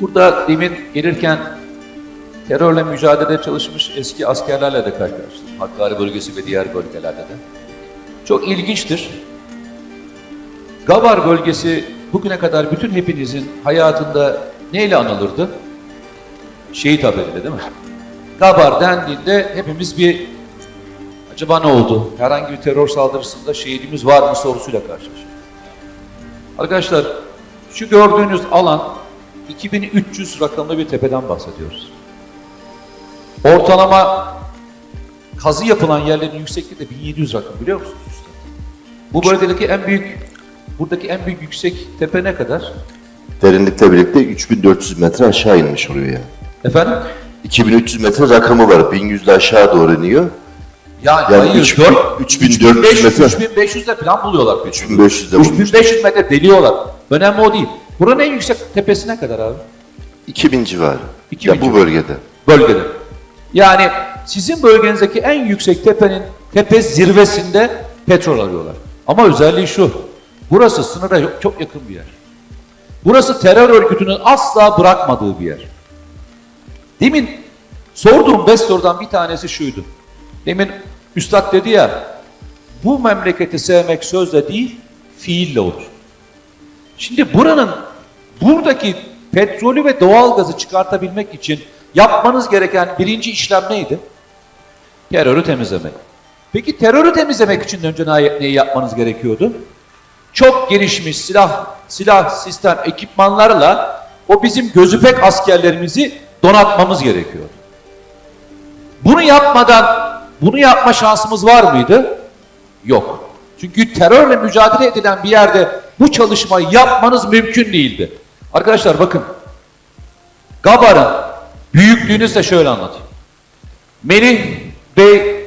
Burada demin gelirken terörle mücadelede çalışmış eski askerlerle de karşılaştım. Hakkari bölgesi ve diğer bölgelerde de. Çok ilginçtir. Gabar bölgesi bugüne kadar bütün hepinizin hayatında neyle anılırdı? Şehit haberiyle değil mi? Gabar dendiğinde hepimiz bir acaba ne oldu? Herhangi bir terör saldırısında şehidimiz var mı sorusuyla karşılaştık. Arkadaşlar şu gördüğünüz alan 2300 rakamlı bir tepeden bahsediyoruz. Ortalama kazı yapılan yerlerin yüksekliği de 1700 rakım biliyor musunuz? Bu bölgedeki en büyük, buradaki en büyük yüksek tepe ne kadar? Derinlikle birlikte 3400 metre aşağı inmiş oluyor yani. Efendim? 2300 metre rakamı var. 1100 de aşağı doğru iniyor. Yani, Yani hayır, 3000 dört- 3400 metre. 3500'de falan buluyorlar. petrolü. 3500 de bulmuş. 3500 metre deliyorlar. Önemli o değil. Buranın en yüksek tepesi ne kadar abi? 2000 civarı. 2000 ya bu bölgede. Bölgede. Yani sizin bölgenizdeki en yüksek tepenin tepe zirvesinde petrol arıyorlar. Ama özelliği şu. Burası sınıra çok- çok yakın bir yer. Burası terör örgütünün asla bırakmadığı bir yer. Demin sorduğum beş sorudan bir tanesi şuydu. Demin Üstad dedi ya, bu memleketi sevmek sözle değil, fiille olur. Şimdi buranın, buradaki petrolü ve doğalgazı çıkartabilmek için yapmanız gereken birinci işlem neydi? Terörü temizlemek. Peki terörü temizlemek için önce ne- neyi yapmanız gerekiyordu? Çok gelişmiş silah, silah sistem, ekipmanlarla o bizim gözüpek askerlerimizi donatmamız gerekiyordu. Bunu yapmadan, bunu yapma şansımız var mıydı? Yok. Çünkü terörle mücadele edilen bir yerde bu çalışmayı yapmanız mümkün değildi. Arkadaşlar bakın. Gabar'ın büyüklüğünü size şöyle anlatayım. Melih Bey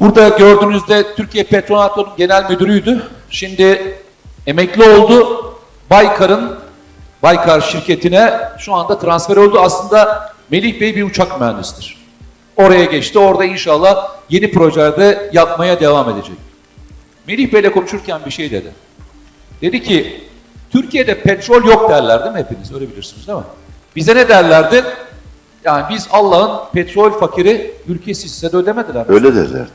burada gördüğünüzde Türkiye Petrol Atomu'nun genel müdürüydü. Şimdi emekli oldu. Baykar'ın Baykar şirketine şu anda transfer oldu. Aslında Melih Bey bir uçak mühendisidir. Oraya geçti. Orada inşallah yeni projelerde yapmaya devam edecek. Melih Bey'le konuşurken bir şey dedi. Dedi ki Türkiye'de petrol yok derler değil mi hepiniz? Öyle bilirsiniz değil mi? Bize ne derlerdi? Yani biz Allah'ın petrol fakiri ülkesi size de ödemediler. Öyle derlerdi.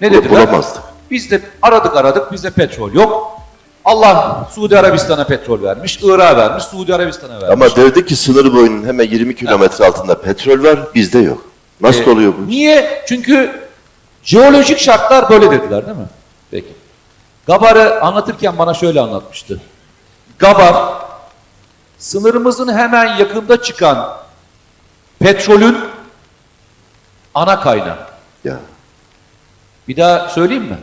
Ne dediler? bulamazdık. Biz de aradık aradık bizde petrol yok. Allah Suudi Arabistan'a petrol vermiş, Irak'a vermiş, Suudi Arabistan'a vermiş. Ama derdi ki sınır boyunun hemen 20 kilometre altında petrol var, bizde yok. Nasıl Ee, oluyor bu? Niye? Çünkü jeolojik şartlar böyle dediler değil mi? Peki. Gabar'ı anlatırken bana şöyle anlatmıştı. Gabar, sınırımızın hemen yakında çıkan petrolün ana kaynağı. Ya. Bir daha söyleyeyim mi?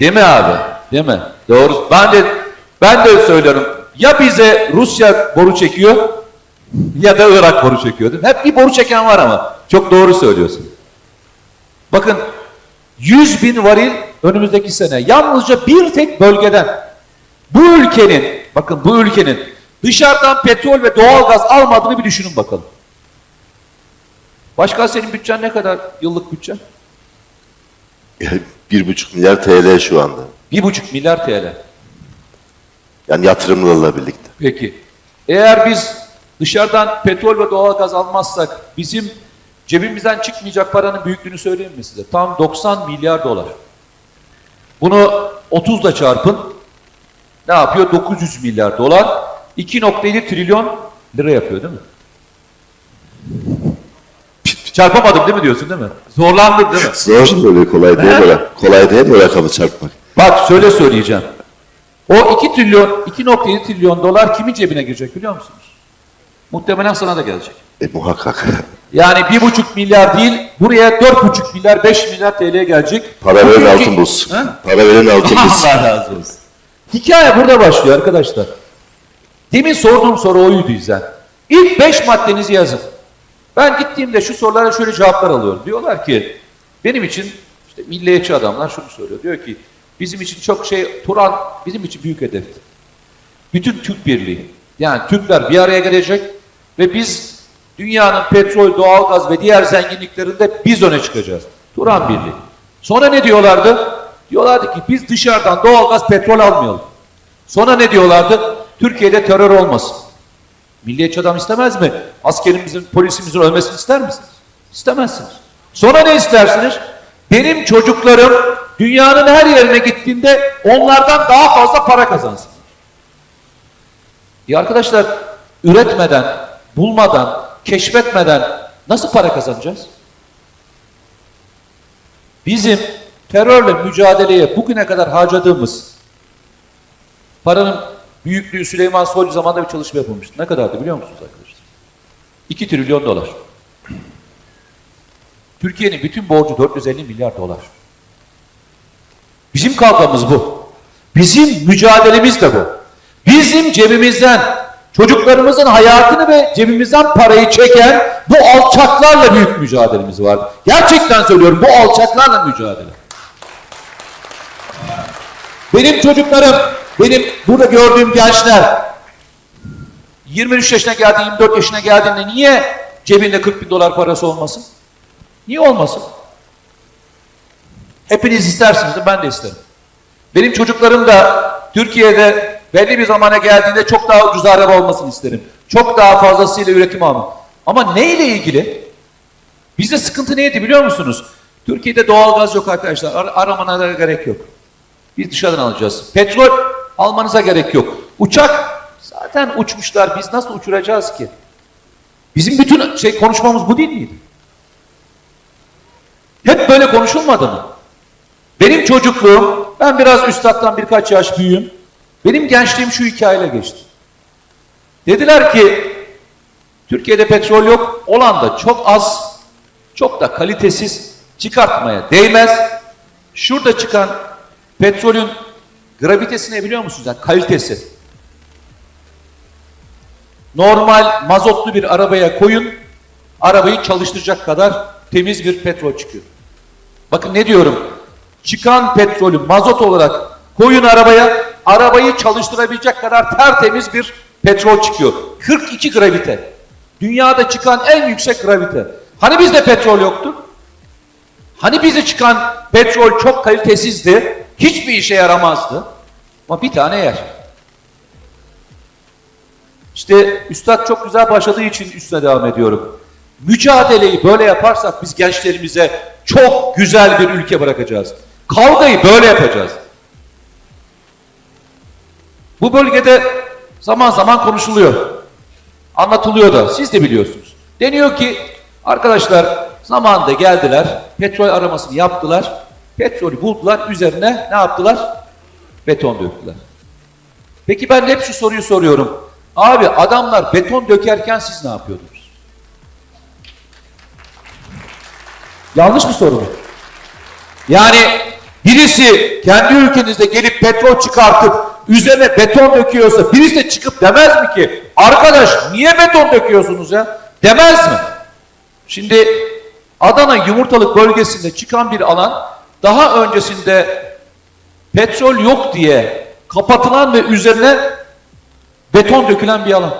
Değil mi abi? Değil mi? Doğru. Ben de ben de söylüyorum. Ya bize Rusya boru çekiyor ya da Irak boru çekiyor. değil mi? Hep bir boru çeken var ama. Çok doğru söylüyorsun. Bakın 100 bin varil önümüzdeki sene yalnızca bir tek bölgeden bu ülkenin bakın bu ülkenin dışarıdan petrol ve doğalgaz almadığını bir düşünün bakalım. Başka senin bütçen ne kadar yıllık bütçen? Bir buçuk milyar TL şu anda. Bir buçuk milyar TL. Yani yatırımlarla birlikte. Peki. Eğer biz dışarıdan petrol ve doğalgaz almazsak bizim cebimizden çıkmayacak paranın büyüklüğünü söyleyeyim mi size? Tam 90 milyar dolar. Bunu 30 da çarpın. Ne yapıyor? 900 milyar dolar. 2.7 trilyon lira yapıyor değil mi? Çarpamadım değil mi diyorsun değil mi? Zorlandım değil mi? Zor böyle kolay değil mi? Kolay değil o rakamı çarpmak? Bak şöyle söyleyeceğim. O 2 trilyon, 2.7 trilyon dolar kimin cebine girecek biliyor musunuz? Muhtemelen sana da gelecek. E muhakkak. Yani bir buçuk milyar değil, buraya dört buçuk milyar, beş milyar TL gelecek. Para veren Bugünkü- altın. Ha? Para veren altın bulsun. Allah razı olsun. Hikaye burada başlıyor arkadaşlar. Demin sorduğum soru oydu yüzden. İlk beş maddenizi yazın. Ben gittiğimde şu sorulara şöyle cevaplar alıyorum. Diyorlar ki benim için işte milliyetçi adamlar şunu söylüyor. Diyor ki bizim için çok şey Turan bizim için büyük hedefti. Bütün Türk Birliği. Yani Türkler bir araya gelecek ve biz dünyanın petrol, doğalgaz ve diğer zenginliklerinde biz öne çıkacağız. Turan Birliği. Sonra ne diyorlardı? Diyorlardı ki biz dışarıdan doğalgaz, petrol almayalım. Sonra ne diyorlardı? Türkiye'de terör olmasın. Milliyetçi adam istemez mi? Askerimizin, polisimizin ölmesini ister misiniz? İstemezsiniz. Sonra ne istersiniz? Benim çocuklarım dünyanın her yerine gittiğinde onlardan daha fazla para kazansın. Ya arkadaşlar üretmeden, bulmadan, keşfetmeden nasıl para kazanacağız? Bizim terörle mücadeleye bugüne kadar harcadığımız paranın büyüklüğü Süleyman Soylu zamanında bir çalışma yapılmıştı. Ne kadardı biliyor musunuz arkadaşlar? 2 trilyon dolar. Türkiye'nin bütün borcu 450 milyar dolar. Bizim kavgamız bu. Bizim mücadelemiz de bu. Bizim cebimizden çocuklarımızın hayatını ve cebimizden parayı çeken bu alçaklarla büyük mücadelemiz var. Gerçekten söylüyorum bu alçaklarla mücadele. Benim çocuklarım, benim burada gördüğüm gençler 23 yaşına geldi, 24 yaşına geldiğinde niye cebinde 40 bin dolar parası olmasın? Niye olmasın? Hepiniz istersiniz de ben de isterim. Benim çocuklarım da Türkiye'de belli bir zamana geldiğinde çok daha ucuz araba olmasını isterim. Çok daha fazlasıyla üretim almak. Ama neyle ilgili? Bizde sıkıntı neydi biliyor musunuz? Türkiye'de doğalgaz yok arkadaşlar. Ar aramana gerek yok. Biz dışarıdan alacağız. Petrol almanıza gerek yok. Uçak zaten uçmuşlar. Biz nasıl uçuracağız ki? Bizim bütün şey konuşmamız bu değil miydi? Hep böyle konuşulmadı mı? Benim çocukluğum, ben biraz üstattan birkaç yaş büyüğüm. Benim gençliğim şu hikayeyle geçti. Dediler ki Türkiye'de petrol yok, olan da çok az, çok da kalitesiz, çıkartmaya değmez. Şurada çıkan petrolün gravitesi ne biliyor musunuz? Yani kalitesi. Normal mazotlu bir arabaya koyun, arabayı çalıştıracak kadar temiz bir petrol çıkıyor. Bakın ne diyorum? Çıkan petrolü mazot olarak koyun arabaya, arabayı çalıştırabilecek kadar tertemiz bir petrol çıkıyor. 42 gravite. Dünyada çıkan en yüksek gravite. Hani bizde petrol yoktu? Hani bize çıkan petrol çok kalitesizdi, hiçbir işe yaramazdı. Ama bir tane yer. İşte Üstad çok güzel başladığı için üstüne devam ediyorum. Mücadeleyi böyle yaparsak biz gençlerimize çok güzel bir ülke bırakacağız. Kavgayı böyle yapacağız. Bu bölgede zaman zaman konuşuluyor. Anlatılıyor da siz de biliyorsunuz. Deniyor ki arkadaşlar zamanında geldiler, petrol aramasını yaptılar, petrolü buldular, üzerine ne yaptılar? Beton döktüler. Peki ben hep şu soruyu soruyorum. Abi adamlar beton dökerken siz ne yapıyordunuz? Yanlış mı soru? Yani birisi kendi ülkenizde gelip petrol çıkartıp üzerine beton döküyorsa birisi de çıkıp demez mi ki arkadaş niye beton döküyorsunuz ya? Demez mi? Şimdi Adana yumurtalık bölgesinde çıkan bir alan daha öncesinde petrol yok diye kapatılan ve üzerine beton dökülen bir alan.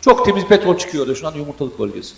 Çok temiz petrol çıkıyordu şu an yumurtalık bölgesi.